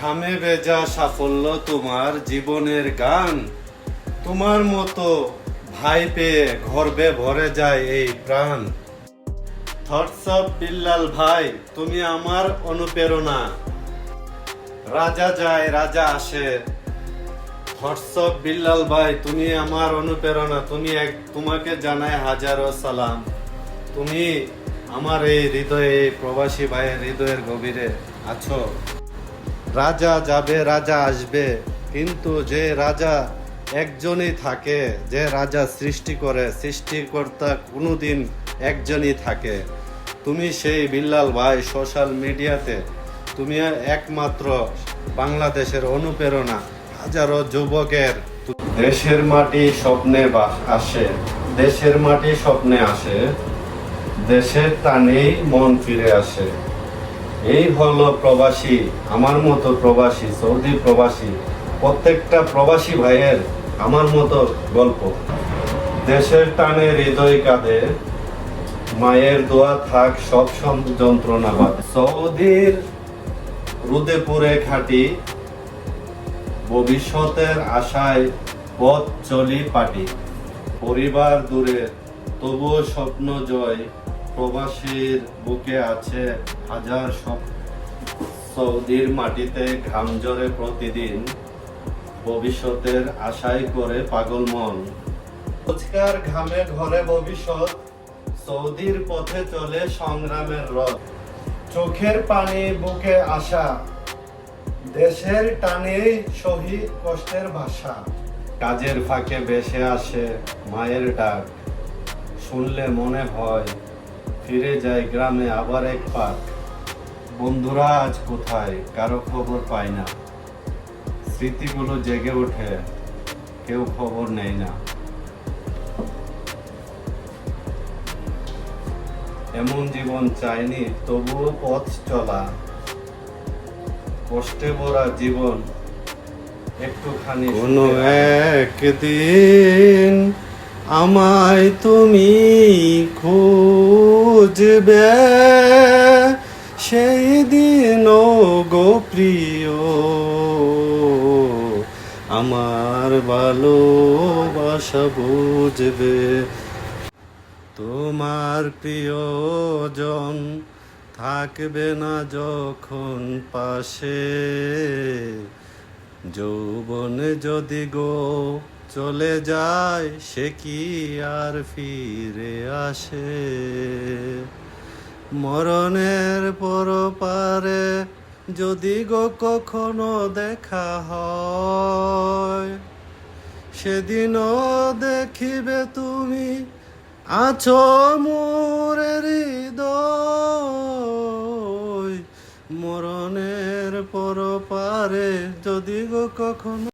ঘামে ভেজা সাফল্য তোমার জীবনের গান। তোমার মতো ভাই পেয়ে গর্বে ভরে যায় এই প্রাণ। থটস অফ বিল্লাল ভাই, তুমি আমার অনুপ্রেরণা। রাজা যায়, রাজা আসে। থটস অফ বিল্লাল ভাই, তুমি আমার অনুপ্রেরণা। তুমি এক, তোমাকে জানায় হাজারো সালাম। তুমি আমার এই হৃদয়ে, এই প্রবাসী ভাইয়ের হৃদয়ের গভীরে আছো। রাজা যাবে, রাজা আসবে। কিন্তু যে রাজা একজনই থাকে, যে রাজা সৃষ্টি করে, সৃষ্টিকর্তা কোনোদিন একজনই থাকে। তুমি সেই বিল্লাল ভাই সোশ্যাল মিডিয়াতে, তুমি একমাত্র বাংলাদেশের অনুপ্রেরণা, হাজারো যুবকের। দেশের মাটি স্বপ্নে আসে, দেশের মাটি স্বপ্নে আসে, দেশের টানেই মন ফিরে আসে। এই হলো প্রবাসী, আমার মতো প্রবাসী, সৌদি প্রবাসী, প্রত্যেকটা প্রবাসী ভাইয়ের আমার মতো গল্প। দেশের টানে হৃদয় কাঁদে মায়ের দোয়া থাক, সব যন্ত্রণা বাদ। সৌদির রুদেপুরে খাটি ভবিষ্যতের আশায় পথ চলি পাটি। পরিবার দূরে তবুও স্বপ্ন জয় প্রবাসীর বুকে আছে হাজার সৌদির মাটিতে ঘাম ঝরে প্রতিদিন ভবিষ্যতের আশাই করে পাগল মন। রোজকার ঘামে ঘরে ভবিষ্যৎ, সৌদির পথে চলে সংগ্রামের রথ। চোখের পানি, বুকে আশা, দেশের টানে শহীদ কষ্টের ভাষা। কাজের ফাঁকে বেসে আসে মায়ের ডাক, শুনলে মনে হয় ফিরে যায় গ্রামে আবার এক পাক। বন্ধুরা আজ কোথায়? কারও খবর পায় না। স্মৃতিগুলো জেগে ওঠে কেউ খবর নেয় না। এমন জীবন চাইনি তবুও পথ চলা। কষ্টে ভরা জীবন একটুখানি কোনো একদিন আমায় তুমি খুঁজবে। সেই দিন গো প্রিয়, আমার ভালোবাসা বুঝবে। তোমার প্রিয়জন থাকবে না যখন পাশে। যৌবনে যদি গো চলে যায়, সে কি আর ফিরে আসে? মরণের পর পারে যদি গো কখনো দেখা হয়, সেদিনও দেখিবে তুমি আছো মোরে হৃদয়। মরণের পর পারে কখনো